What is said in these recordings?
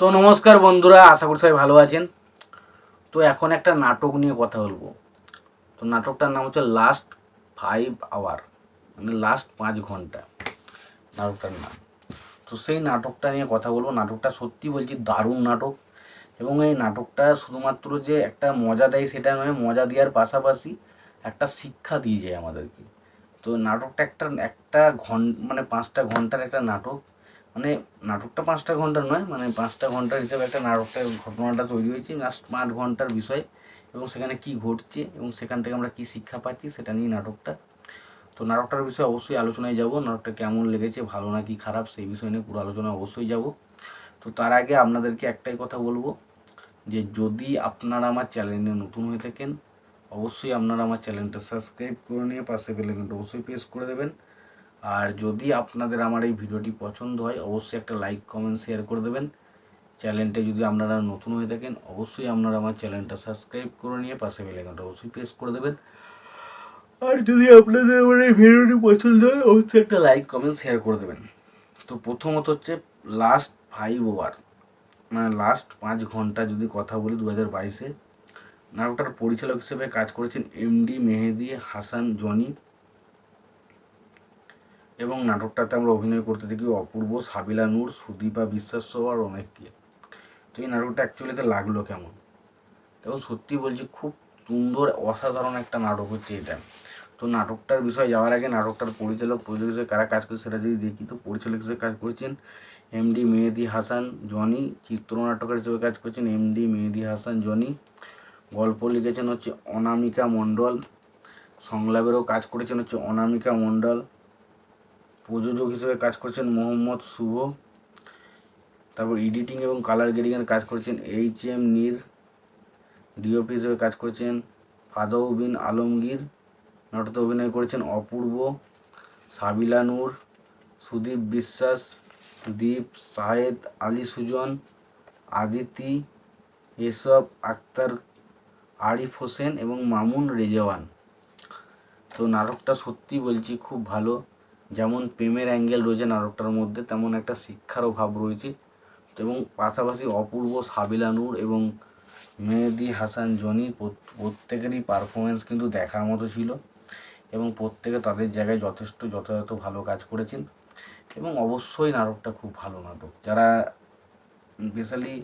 তো নমস্কার বন্ধুরা, আশা করি সবাই ভালো আছেন। তো এখন একটা নাটক নিয়ে কথা বলব। তো নাটকটার নাম হচ্ছে লাস্ট ফাইভ আওয়ার মানে লাস্ট পাঁচ ঘণ্টা। নাটকটার নাম। তো সেই নাটকটা নিয়ে কথা বলব। নাটকটা সত্যি বলছি দারুণ নাটক। এবং এই নাটকটা শুধুমাত্র যে একটা মজা দেয় সেটা নয়, মজা দেওয়ার পাশাপাশি একটা শিক্ষা দিয়ে যায় আমাদেরকে। তো নাটকটা একটা একটা ঘন মানে পাঁচটা ঘণ্টার একটা নাটক। মানে নাটকটা পাঁচটা ঘণ্টার নয় মানে পাঁচটা ঘণ্টার হিসেবে একটা নাটকটা ঘটনাটা তৈরি হয়েছে লাস্ট পাঁচ ঘণ্টার বিষয় এবং সেখানে কি ঘটছে এবং সেখান থেকে আমরা কি শিক্ষা পাচ্ছি সেটা নিয়ে নাটকটা। তো নাটকটার বিষয়ে অবশ্যই আলোচনায় যাব, নাটকটা কেমন লেগেছে, ভালো না কি খারাপ সেই বিষয় নিয়ে পুরো আলোচনা অবশ্যই যাব। তো তার আগে আপনাদেরকে একটাই কথা বলব, যে যদি আপনারা আমার চ্যানেলে নতুন হয়ে থাকেন, অবশ্যই আপনারা আমার চ্যানেলটা সাবস্ক্রাইব করে নিয়ে পাশে বেলাইকনটা অবশ্যই প্রেস করে দেবেন। আর যদি আপনাদের আমার এই ভিডিওটি পছন্দ হয়, অবশ্যই একটা লাইক কমেন্ট শেয়ার করে দেবেন। চ্যানেলটা যদি আপনারা নতুন হয়ে থাকেন, অবশ্যই আপনারা আমার চ্যানেলটা সাবস্ক্রাইব করে নিয়ে পাশে বেলাইকনটা অবশ্যই প্রেস করে দেবেন। আর যদি আপনাদের আমার এই ভিডিওটি পছন্দ হয়, অবশ্যই একটা লাইক কমেন্ট শেয়ার করে দেবেন। তো প্রথমত হচ্ছে লাস্ট ফাইভ ওভার মানে লাস্ট পাঁচ ঘণ্টা যদি কথা বলি দু হাজার বাইশে, নাটকটার পরিচালক হিসেবে কাজ করেছেন এমডি মেহেদি হাসান জনি এবং নাটকটাতে আমরা অভিনয় করতে দেখি অপূর্ব, সাবিলা নূর, সুদীপা বিশ্বাস সহ আর অনেককে তো এই নাটকটা অ্যাকচুয়ালিতে লাগল কেমন? এবং সত্যি বলছি, খুব সুন্দর, অসাধারণ একটা নাটক হচ্ছে এটা। তো নাটকটার বিষয়ে যাওয়ার আগে নাটকটার পরিচালক পরিচালক হিসেবে কারা কাজ করছে সেটা যদি দেখি, তো পরিচালক হিসেবে কাজ করেছেন এমডি মেহেদি হাসান, জনি চিত্রনাটকের হিসেবে কাজ করছেন এমডি মেহেদি হাসান, জনি। গল্প লিখেছেন হচ্ছে অনামিকা মণ্ডল। সংলাপেরও কাজ করেছেন হচ্ছে অনামিকা মণ্ডল। প্রযোজক হিসেবে কাজ করছেন মোহাম্মদ শুভ। তারপর এডিটিং এবং কালার গ্রেডিংয়ের কাজ করছেন এইচ এম নীর ডিওপি হিসেবে কাজ করছেন ফাদাউ বিন আলমগীর। নাটকে অভিনয় করেছেন অপূর্ব, সাবিলা নূর, সুদীপ বিশ্বাস, দীপ সাহেদ আলী সুজন, আদিতি, এসব আক্তার আরিফ হোসেন এবং মামুন রেজাওয়ান। তো নাটকটা সত্যি বলছি খুব ভালো। যেমন প্রেমের অ্যাঙ্গেল রয়েছে নাটকটার মধ্যে, তেমন একটা শিক্ষারও ভাব রয়েছে। এবং পাশাপাশি অপূর্ব সাবিলা নূর এবং মেহেদি হাসান জনি প্রত্যেকেরই পারফরমেন্স কিন্তু দেখার মতো ছিল এবং প্রত্যেকে তাদের জায়গায় যথেষ্ট যথাযথ ভালো কাজ করেছেন। এবং অবশ্যই নাটকটা খুব ভালো নাটক। যারা স্পেশালি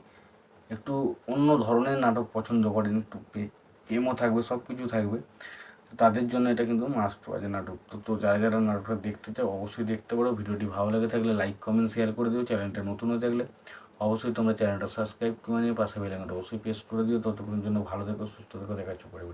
একটু অন্য ধরনের নাটক পছন্দ করেন, একটু প্রেমও থাকবে সব কিছু থাকবে তাদের জন্য এটা কিন্তু মাস্ট ওয়াচ নাটক। তো তো যারা যারা নাটকটা দেখতে চাও, অবশ্যই দেখতে পারো। ভিডিওটি ভালো লেগে থাকলে লাইক কমেন্ট শেয়ার করে দিও। চ্যানেলটা নতুন হয়ে থাকলে অবশ্যই তোমরা চ্যানেলটা সাবস্ক্রাইব করে নিয়ে পাশে বেলাকাটা অবশ্যই প্রেস করে দিও। ততক্ষণের জন্য ভালো থেকো, সুস্থ থেকো। দেখাচ্ছ পরে